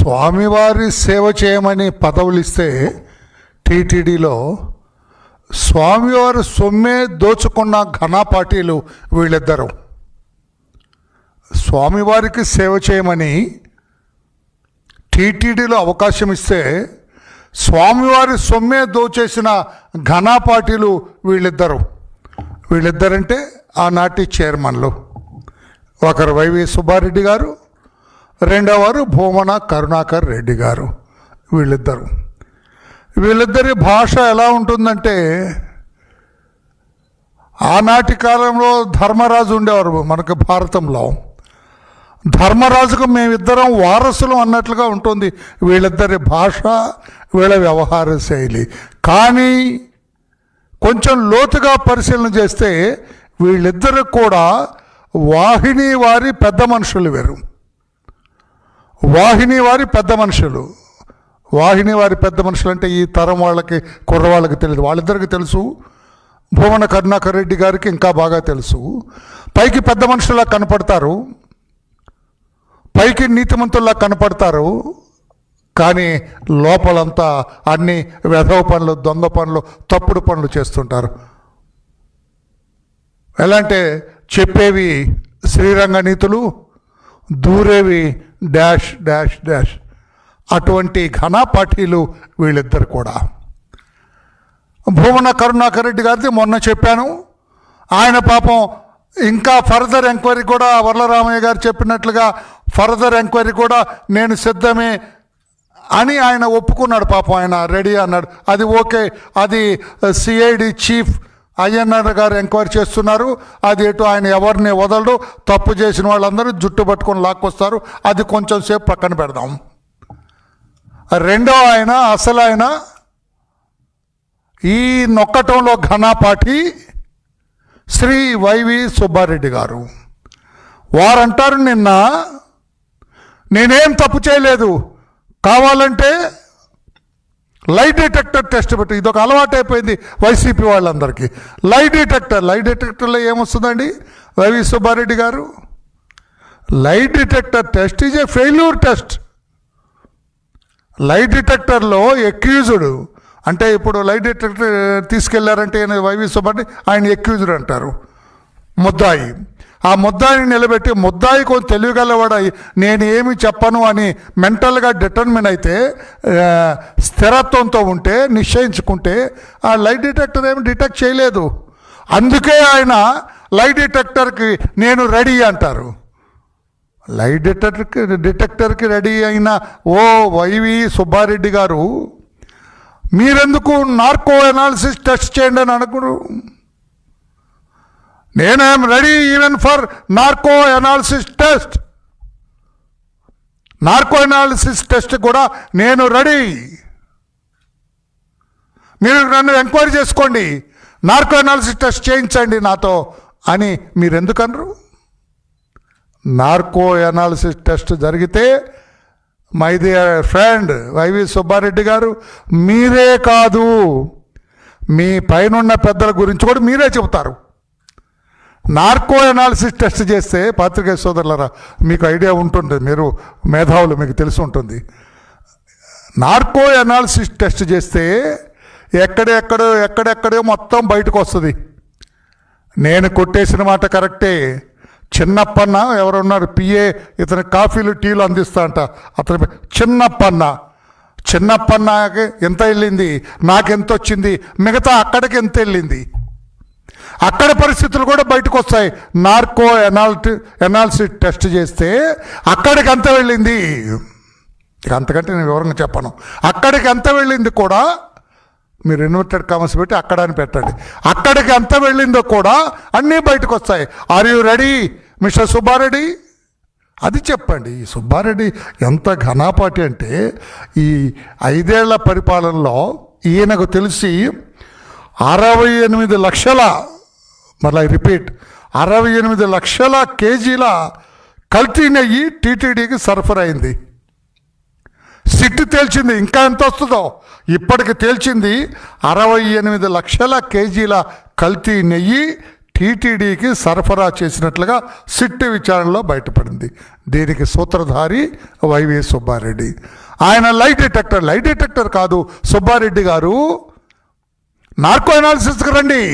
స్వామివారి సేవ చేయమని పదవులు ఇస్తే టీటీడీలో స్వామివారి సొమ్మే దోచుకున్న ఘనపాటీలు వీళ్ళిద్దరు. స్వామివారికి సేవ చేయమని టీటీడీలో అవకాశం ఇస్తే స్వామివారి సొమ్మే దోచేసిన ఘనా పార్టీలు వీళ్ళిద్దరు. వీళ్ళిద్దరంటే ఆనాటి చైర్మన్లు. ఒకరు వైవి సుబ్బారెడ్డి గారు రెండవవారు భూమన కరుణాకర్ రెడ్డి గారు. వీళ్ళిద్దరు. వీళ్ళిద్దరి భాష ఎలా ఉంటుందంటే ఆనాటి కాలంలో ధర్మరాజు ఉండేవారు మనకు భారతంలో. ధర్మరాజుకు మేమిద్దరం వారసులు అన్నట్లుగా ఉంటుంది వీళ్ళిద్దరి భాష వీళ్ళ వ్యవహార శైలి. కానీ కొంచెం లోతుగా పరిశీలన చేస్తే వీళ్ళిద్దరు కూడా వాహిని వారి పెద్ద మనుషులు వేరు. వాహిని వారి పెద్ద మనుషులు. వాహిని వారి పెద్ద మనుషులు అంటే ఈ తరం వాళ్ళకి కుర్రవాళ్ళకి తెలియదు. వాళ్ళిద్దరికి తెలుసు. భువన కరుణాకర్ రెడ్డి గారికి ఇంకా బాగా తెలుసు. పైకి పెద్ద మనుషులా కనపడతారు. పైకి నీతిమంతుల్లా కనపడతారు. కానీ లోపలంతా అన్ని వెధవ పనులు దొంగ పనులు తప్పుడు పనులు చేస్తుంటారు. ఎలా అంటే చెప్పేవి శ్రీరంగ నీతులు దూరేవి డాష్ డాష్ డాష్. అటువంటి ఘనపాఠీలు వీళ్ళిద్దరు కూడా. భూమన కరుణాకర్ రెడ్డి గారిది మొన్న చెప్పాను. ఆయన పాపం ఇంకా ఫర్దర్ ఎంక్వైరీ కూడా వరలరామయ్య గారు చెప్పినట్లుగా ఫర్దర్ ఎంక్వైరీ కూడా నేను సిద్ధమే అని ఆయన ఒప్పుకున్నాడు పాపం. ఆయన రెడీ అన్నాడు. అది ఓకే. అది సిఐడి చీఫ్ అయ్యన్నర్ గారు ఎంక్వైరీ చేస్తున్నారు. అది ఎటు ఆయన ఎవరిని వదలడు తప్పు చేసిన వాళ్ళందరూ జుట్టు పట్టుకొని లాక్కొస్తారు. అది కొంచెం సేపు పక్కన పెడదాం. రెండో ఆయన అసలు ఆయన ఈ నొక్కటంలో ఘనాపాఠి శ్రీ వైవి సుబ్బారెడ్డి గారు. వారంటారు నిన్న నేనేం తప్పు చేయలేదు. కావాలంటే లైట్ డిటెక్టర్ టెస్ట్ పెట్టి. ఇదొక అలవాటు అయిపోయింది వైసీపీ వాళ్ళందరికీ. లైట్ డిటెక్టర్ లైట్ డిటెక్టర్లో ఏమొస్తుందండి? వైవి సుబ్బారెడ్డి గారు? Light detector test is a failure test light డిటెక్టర్లో accused అంటే ఇప్పుడు లైట్ డిటెక్టర్ తీసుకెళ్ళారంటే వైవి సుబ్బారెడ్డి ఆయన ఎక్యూజుడు అంటారు. ముద్దాయి. ఆ ముద్దాయిని నిలబెట్టి ముద్దాయి కొంచెం తెలియగలవాడై నేను ఏమి చెప్పను అని మెంటల్గా డిటర్మిన్ అయితే స్థిరత్వంతో ఉంటే నిశ్చయించుకుంటే ఆ లైట్ డిటెక్టర్ ఏమి డిటెక్ట్ చేయలేదు. అందుకే ఆయన లైట్ డిటెక్టర్కి నేను రెడీ అంటారు. లైట్ డిటెక్టర్కి డిటెక్టర్కి రెడీ అయిన ఓ వైవి సుబ్బారెడ్డి గారు మీరెందుకు నార్కో అనాలిసిస్ టెస్ట్ చేయండి అని అనుకున్నారు. నేనేం ready even for narco analysis test? Narco analysis test కూడా నేను రెడీ. మీరు నన్ను ఎంక్వైరీ చేసుకోండి. నార్కో అనాలిసిస్ టెస్ట్ చేయించండి నాతో అని మీరు ఎందుకన్నారు నార్కో అనాలిసిస్ టెస్ట్ జరిగితే my dear friend YV Subbareddy గారు మీరే కాదు. మీ పైనున్న పెద్దల గురించి కూడా మీరే చెబుతారు. నార్కో అనాలిసిస్ టెస్ట్ చేస్తే పాత్రికేయ సోదరులరా మీకు ఐడియా ఉంటుంది మీరు మేధావులు మీకు తెలిసి ఉంటుంది. నార్కో అనాలిసిస్ టెస్ట్ చేస్తే ఎక్కడెక్కడో ఎక్కడెక్కడో మొత్తం బయటకు వస్తుంది. నేను కొట్టేసిన మాట కరెక్టే. చిన్నప్పన్న ఎవరున్నారు పిఏ ఇతని కాఫీలు టీలు అందిస్తా అంట. అతని చిన్నప్పన్న. చిన్నప్పన్నకి ఎంత వెళ్ళింది? నాకెంత వచ్చింది? మిగతా అక్కడికి ఎంత వెళ్ళింది? అక్కడ పరిస్థితులు కూడా బయటకు వస్తాయి. నార్కో ఎనాలిటి ఎనాలిసిస్ టెస్ట్ చేస్తే అక్కడికి ఎంత వెళ్ళింది? ఇక అంతకంటే నేను వివరంగా చెప్పను. అక్కడికి ఎంత వెళ్ళింది కూడా మీరు ఇన్వర్టెడ్ కామర్స్ పెట్టి అక్కడ అని పెట్టండి. అక్కడికి ఎంత వెళ్ళిందో కూడా అన్నీ బయటకు వస్తాయి. Are you ready mister Subbareddy అది చెప్పండి. ఈ సుబ్బారెడ్డి ఎంత ఘనాపాటి అంటే ఈ ఐదేళ్ళ పరిపాలనలో ఈయనకు తెలిసి అరవై ఎనిమిది లక్షల మళ్ళీ రిపీట్ అరవై ఎనిమిది లక్షల కేజీల కల్తీ నెయ్యి టీటీడీకి సరఫరా అయింది. సిట్టు తేల్చింది ఇంకా ఎంత వస్తుందో? ఇప్పటికి తేల్చింది అరవై ఎనిమిది లక్షల కేజీల కల్తీ నెయ్యి టీటీడీకి సరఫరా చేసినట్లుగా సిట్టు విచారణలో బయటపడింది. దీనికి సూత్రధారి వైవి సుబ్బారెడ్డి. ఆయన లైట్ డిటెక్టర్ లైట్ డిటెక్టర్ కాదు సుబ్బారెడ్డి గారు. నార్కో అనాలిసిస్కి రండి.